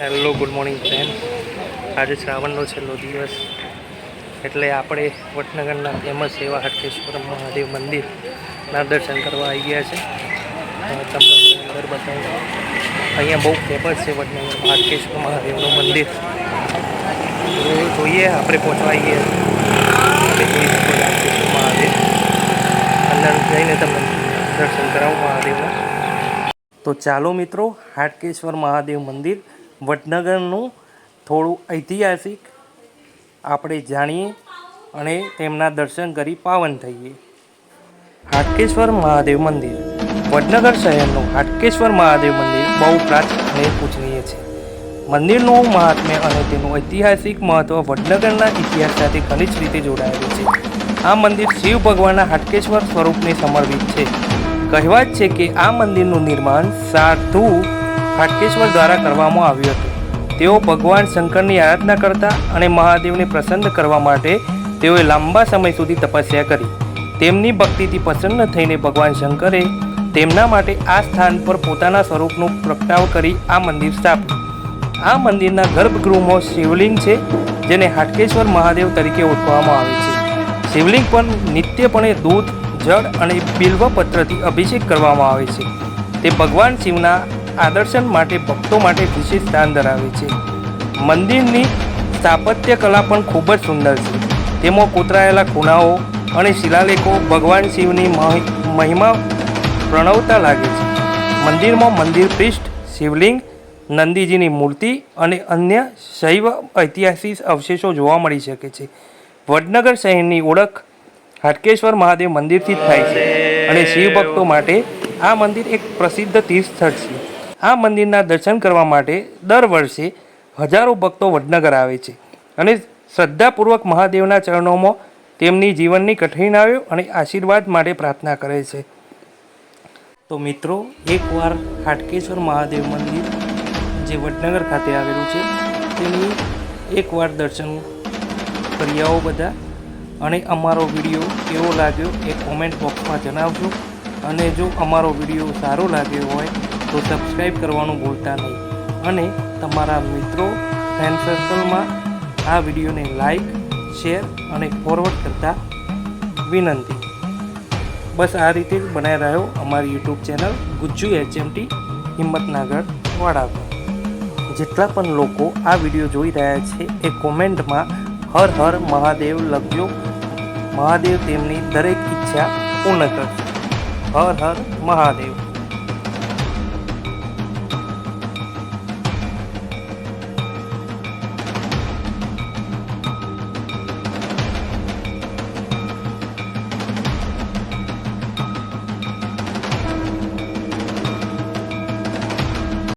Hello good morning friend આજે શ્રાવણનો છેલ્લો દિવસ. એટલે આપણે વડનગરના ફેમસ એવા હટકેશ્વર મહાદેવ મંદિરના દર્શન કરવા આવી ગયા છે. તમને અંદર બતાવું. અહીંયા બહુ ફેમસ છે વડનગરમાં હટકેશ્વર મહાદેવનું મંદિર. જોઈએ આપણે પહોંચવા છો હાટકેશ્વર મહાદેવ. અંદર જઈને તમને દર્શન કરાવું મહાદેવના. તો ચાલો મિત્રો હાટકેશ્વર મહાદેવ મંદિર વડનગરનું થોડું ઐતિહાસિક આપણે જાણીએ અને તેમના દર્શન કરી પાવન થઈએ. હાટકેશ્વર મહાદેવ મંદિર. વડનગર શહેરનું હાટકેશ્વર મહાદેવ મંદિર બહુ પ્રાચીન અને પૂજનીય છે. મંદિરનું મહાત્મ્ય અને તેનું ઐતિહાસિક મહત્વ વડનગરના ઇતિહાસ સાથે ઘનિષ્ઠ રીતે જોડાયેલું છે. આ મંદિર શિવ ભગવાનના હાટકેશ્વર સ્વરૂપને સમર્પિત છે. કહેવાત છે કે આ મંદિરનું નિર્માણ સાધુ હાટકેશ્વર દ્વારા કરવામાં આવ્યું હતું. તેઓ ભગવાન શંકરની આરાધના કરતા અને મહાદેવને પ્રસન્ન કરવા માટે તેઓએ લાંબા સમય સુધી તપસ્યા કરી. તેમની ભક્તિથી પ્રસન્ન થઈને ભગવાન શંકરે તેમના માટે આ સ્થાન પર પોતાના સ્વરૂપનું પ્રગટાવ કરી આ મંદિર સ્થાપ્યું. આ મંદિરના ગર્ભગૃહમાં શિવલિંગ છે, જેને હાટકેશ્વર મહાદેવ તરીકે ઓળખવામાં આવે છે. શિવલિંગ પર નિત્યપણે દૂધ, જળ અને બિલ્વપત્રથી અભિષેક કરવામાં આવે છે. તે ભગવાન શિવના આદર્શન માટે, ભક્તો માટે વિશેષ સ્થાન ધરાવે છે. મંદિરની સ્થાપત્ય કલા પણ ખૂબ જ સુંદર છે. તેમાં કોતરાયેલા ખૂણાઓ અને શિલાલેખો ભગવાન શિવની મહિ- મહિમા પ્રણવતા લાગે છે. મંદિરમાં મંદિર પૃષ્ઠ શિવલિંગ, નંદીજીની મૂર્તિ અને અન્ય શૈવ ઐતિહાસિક અવશેષો જોવા મળી શકે છે. વડનગર શહેરની ઓળખ હાટકેશ્વર મહાદેવ મંદિરથી જ થાય છે અને શિવ ભક્તો માટે આ મંદિર એક પ્રસિદ્ધ તીર્થ સ્થળ છે. આ મંદિરના દર્શન કરવા માટે દર વર્ષે હજારો ભક્તો વડનગર આવે છે. અને શ્રદ્ધાપૂર્વક મહાદેવના ચરણોમાં તેમની જીવનની કઠિનાઈઓ અને આશીર્વાદ માટે પ્રાર્થના કરે છે. તો મિત્રો, એકવાર હાટકેશ્વર મહાદેવ મંદિર, જે વડનગર ખાતે આવેલું છે, તેની એકવાર દર્શન કરી આવો બધા. અને અમારો વીડિયો કેવો લાગ્યો એ કોમેન્ટ બોક્સમાં જણાવજો. અને જો અમારો વીડિયો સારો લાગ્યો હોય તો સબસ્ક્રાઈબ કરવાનું ભૂલતા નહીં. અને તમારા મિત્રો ફ્રેન્ડ સર્કલમાં આ વિડીયોને લાઈક શેર અને ફોરવર્ડ કરતા વિનંતી. બસ આ રીતે બનાવી રહ્યો અમારી YouTube channel Gujju HMT Himmatnagar વડાપા જેટલા પણ લોકો આ વીડિયો જોઈ રહ્યા છે એ કોમેન્ટમાં હર હર મહાદેવ લખજો. મહાદેવ તેમની દરેક ઈચ્છા પૂર્ણ કરશે. હર હર મહાદેવ.